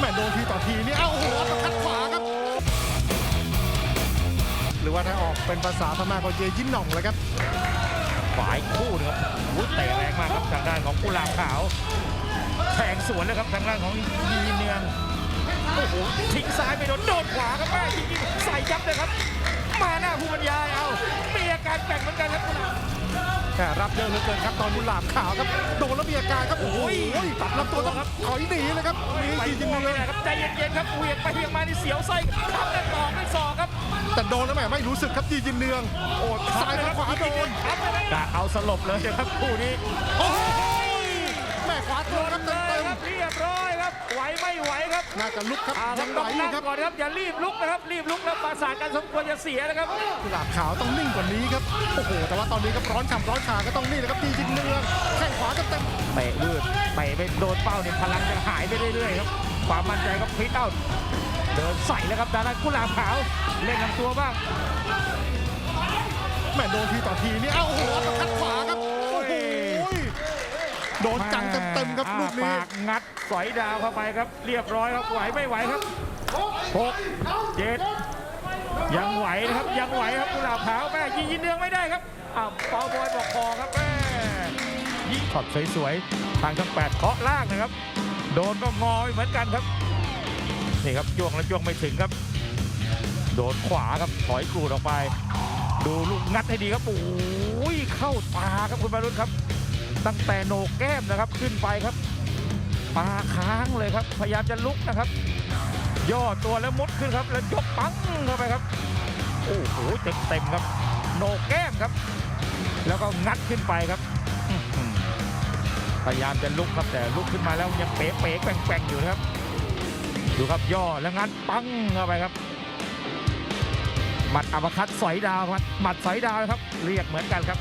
แม่โดนทีต่อทีนี่เอ้าโอ้โหอัปเปอร์คัดขวาครับ หรือว่าถ้าออกเป็นภาษาพม่าก็เยยินหน่องเลยครับฝ่ายคู่นะครับโอ้โหเตะแรงมากครับทางด้านของกุหลาบขาวแทงสวนเลยครับทางด้านของยีเนืองโอ้โหทิ้งซ้ายไปโดนโดนขวาครับแม่ยิงๆใส่ยับเลยครับ มาหน้าผู้บรรยายเอามีอาการแบ่งเหมือนกันครับกุหลาบแต่รับเยอะเหลือเกินครับตอนกุหลาบขาวครับโดนแล้วมีอาการครับโอ้โหโอ้ยตัดลำตัวต้องครับถอยหนีเลยครับไปนี่ยิง ครับใจเย็นๆครับเหวียงไปเหวียงมานี่เสียวไส้ทำแล้วต่อด้วยศอกครับแต่โดนแล้วแม่ไม่รู้สึกครับยีจินเนือง โอ้ซ้ายกับขวาโดนกะเอาสลบเลยนะครับคู่นี้โอ้ยแม่ขวาโดนครับเลเต็ยม น่าจะลุกครับอ่ายัต้องงไหวต้องอยู่นั่งครับก่อนนะครับอย่ารีบลุกนะครับรีบลุกแล้วประสาทกันสมควรจะเสียนะครับกุหลาบขาวต้องนิ่งกว่านี้ครับโอ้โหแต่ว่าตอนนี้ครับร้อนคำร้อนขาก็ต้องนี่นะครับยีจินเนืองแข้งขวาเต็มเตะวืดเตะไปโดนเป้าเนี่ยพลังจะหายไปเรื่อยๆครับความมั่นใจก็พลิกเอาเดินใส่แล้วครับดารากุหลาบขาวเล่นลำตัวบ้างๆแม่โดนทีต่อทีนี่เอ้าโอ้โหอัปเปอร์คัด โดนจังเต็มๆครับลูกนี้อ้าปากงัดสอยดาวเข้าไปครับ เรียบร้อยครับไหวไม่ไหวครับหกเจ็ดยังไหวนะครับยังไหวครับกุหลาบขาวแม่ยิงยินเนืองไม่ได้ครับอ้าวเปาบอยบอกคอครับแม่ยิงช็อตสวยๆทางช่องแปดเคาะล่างนะครับ โดนก็งอไปเหมือนกันครับนี่ครับจ้วงแล้วจ้วงไม่ถึงครับ โดนขวาครับถอยกรูดออกไป ดูลูกงัดให้ดีครับโอ้ยเข้าตาครับคุณบารุณครับ ตั้งแต่โหนกแก้มนะครับขึ้นไปครับปาค้างเลยครับ พยายามจะลุกนะครับ ย่อตัวแล้วมุดขึ้นครับ แล้วยกปังเข้าไปครับ โอ้โหเต็มเต็มครับ โหนกแก้มครับ แล้วก็งัดขึ้นไปครับ พยายามจะลุกครับแต่ลุกขึ้นมาแล้วยังเป๋เป๋แกว่งแกว่งๆอยู่นะครับ ดูครับย่อแล้วงัดปังเข้าไปครับหมัดอัปคัดสอยดาวครับหมัดสอยดาวนะครับ เรียกเหมือนกันครับ